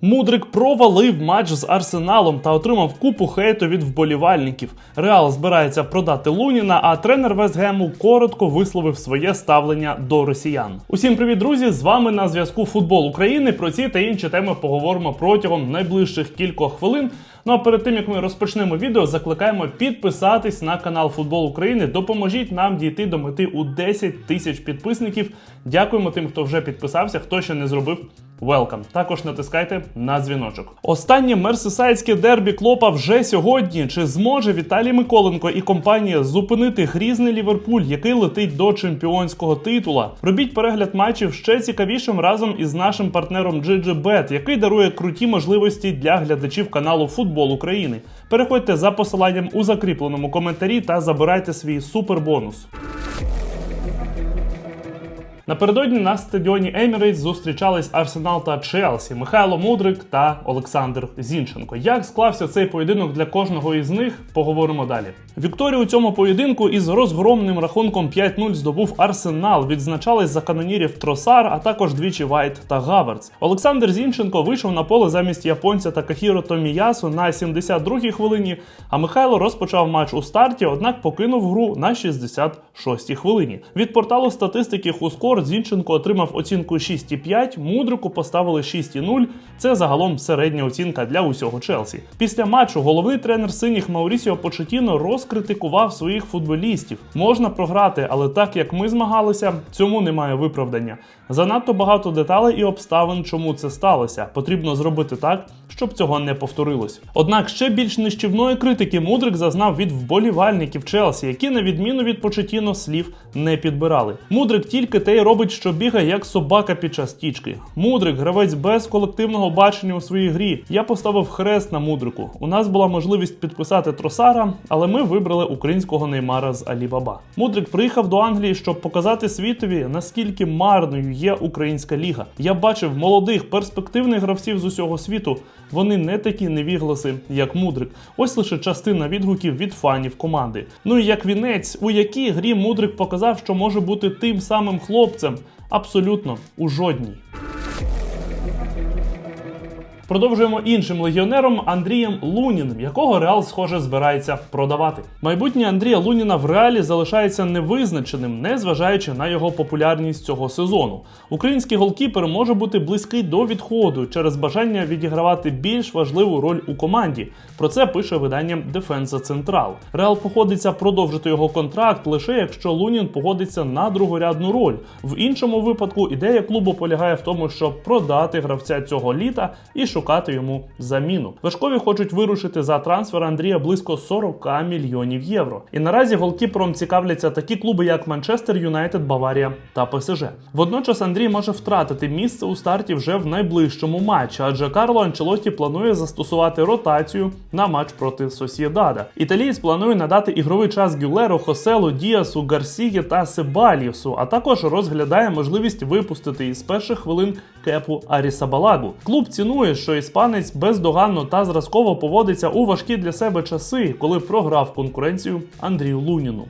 Мудрик провалив матч з Арсеналом та отримав купу хейту від вболівальників. Реал збирається продати Луніна, а тренер Вестгему коротко висловив своє ставлення до росіян. Усім привіт, друзі! З вами на зв'язку Футбол України. Про ці та інші теми поговоримо протягом найближчих кількох хвилин. Ну а перед тим як ми розпочнемо відео, закликаємо підписатись на канал Футбол України. Допоможіть нам дійти до мети у 10 тисяч підписників. Дякуємо тим, хто вже підписався, хто ще не зробив. Welcome. Також натискайте на дзвіночок. Останнє мерсисайдське дербі Клопа вже сьогодні. Чи зможе Віталій Миколенко і компанія зупинити грізний Ліверпуль, який летить до чемпіонського титула? Робіть перегляд матчів ще цікавішим разом із нашим партнером GGBet, який дарує круті можливості для глядачів каналу Футбол України. Переходьте за посиланням у закріпленому коментарі та забирайте свій супербонус. Напередодні на стадіоні Емірейтс зустрічались Арсенал та Челсі, Михайло Мудрик та Олександр Зінченко. Як склався цей поєдинок для кожного із них, поговоримо далі. Вікторію у цьому поєдинку із розгромним рахунком 5-0 здобув Арсенал. Відзначались за канонірів Тросар, а також двічі Вайт та Гаверц. Олександр Зінченко вийшов на поле замість японця Такахіро Томіясу на 72-й хвилині. А Михайло розпочав матч у старті, однак покинув гру на 66-й хвилині. Від порталу статистики Хускор Зінченко отримав оцінку 6,5, Мудрику поставили 6,0. Це загалом середня оцінка для усього Челсі. Після матчу головний тренер синіх Маурісіо Почетіно розкритикував своїх футболістів. Можна програти, але так як ми змагалися, цьому немає виправдання. Занадто багато деталей і обставин, чому це сталося. Потрібно зробити так, щоб цього не повторилось. Однак ще більш нищівної критики Мудрик зазнав від вболівальників Челсі, які на відміну від Почетіно слів не підбирали. Мудрик тільки те й робить, що бігає як собака під час тічки. Мудрик гравець без колективного бачення у своїй грі. Я поставив хрест на мудрику. У нас була можливість підписати Тросара, але ми вибрали українського неймара з Алібаба. Мудрик приїхав до Англії, щоб показати світові, наскільки марною є українська ліга. Я бачив молодих перспективних гравців з усього світу. Вони не такі невігласи, як Мудрик. Ось лише частина відгуків від фанів команди. Ну і як вінець, у якій грі Мудрик показав, що може бути тим самим хлопцем. Абсолютно у жодній. Продовжуємо іншим легіонером Андрієм Луніним, якого Реал, схоже, збирається продавати. Майбутнє Андрія Луніна в реалі залишається невизначеним, незважаючи на його популярність цього сезону. Український голкіпер може бути близький до відходу через бажання відігравати більш важливу роль у команді. Про це пише видання Дефенса Централ. Реал походиться продовжити його контракт лише якщо Лунін погодиться на другорядну роль. В іншому випадку ідея клубу полягає в тому, щоб продати гравця цього літа і шукати йому заміну. Вершкові хочуть вирушити за трансфер Андрія близько 40 мільйонів євро. І наразі голкіпером цікавляться такі клуби, як Манчестер Юнайтед, Баварія та ПСЖ. Водночас Андрій може втратити місце у старті вже в найближчому матчі, адже Карло Анчелотті планує застосувати ротацію на матч проти Сосєдада. Італієць планує надати ігровий час Гюлеру, Хоселу, Діасу, Гарсігі та Себалівсу, а також розглядає можливість випустити із перших хвилин кепу Арісабалагу. Клуб цінує, що іспанець бездоганно та зразково поводиться у важкі для себе часи, коли програв конкуренцію Андрію Луніну.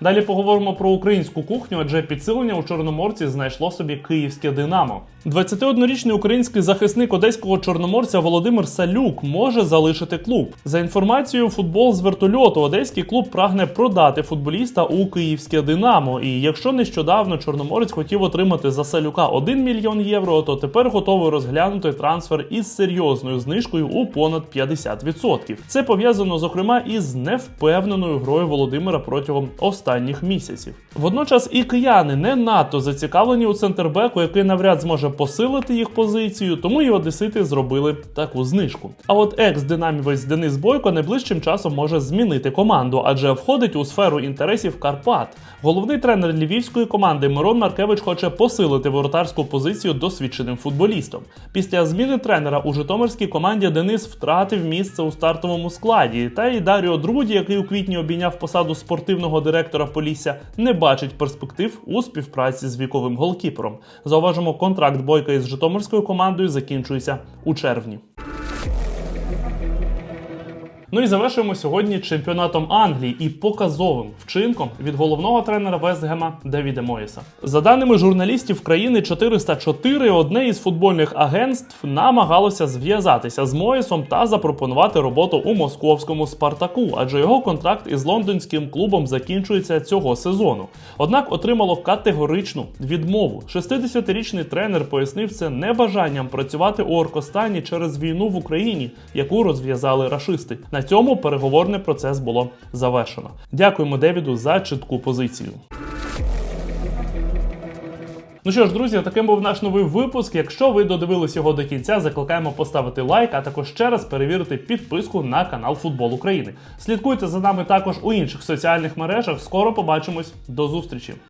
Далі поговоримо про українську кухню, адже підсилення у Чорноморці знайшло собі київське Динамо. 21-річний український захисник одеського чорноморця Володимир Салюк може залишити клуб. За інформацією, футбол з вертольоту одеський клуб прагне продати футболіста у київське Динамо. І якщо нещодавно Чорноморець хотів отримати за Салюка 1 мільйон євро, то тепер готовий розглянути трансфер із серйозною знижкою у понад 50%. Це пов'язано зокрема із невпевненою грою Володимира протягом останніх місяців. Водночас і кияни не надто зацікавлені у центрбеку, який навряд зможе посилити їх позицію, тому і одесити зробили таку знижку. А от екс-динамівець Денис Бойко найближчим часом може змінити команду, адже входить у сферу інтересів Карпат. Головний тренер львівської команди Мирон Маркевич хоче посилити воротарську позицію досвідченим футболістом. Після зміни тренера у Житомирській команді Денис втратив місце у стартовому складі. Та й Даріо Друді, який у квітні обійняв посаду спортивного директора Полісся, не бачить перспектив у співпраці з віковим голкіпером. Зауважимо, контракт бойка із Житомирською командою закінчується у червні. Ну і завершуємо сьогодні чемпіонатом Англії і показовим вчинком від головного тренера Вестгема Девіда Моїса. За даними журналістів країни 404, одне із футбольних агентств намагалося зв'язатися з Моїсом та запропонувати роботу у московському Спартаку, адже його контракт із лондонським клубом закінчується цього сезону. Однак отримало категоричну відмову. 60-річний тренер пояснив це небажанням працювати у Оркостані через війну в Україні, яку розв'язали рашисти. На цьому переговорний процес було завершено. Дякуємо Девіду за чітку позицію. Ну що ж, друзі, таким був наш новий випуск. Якщо ви додивились його до кінця, закликаємо поставити лайк, а також ще раз перевірити підписку на канал Футбол України. Слідкуйте за нами також у інших соціальних мережах. Скоро побачимось. До зустрічі!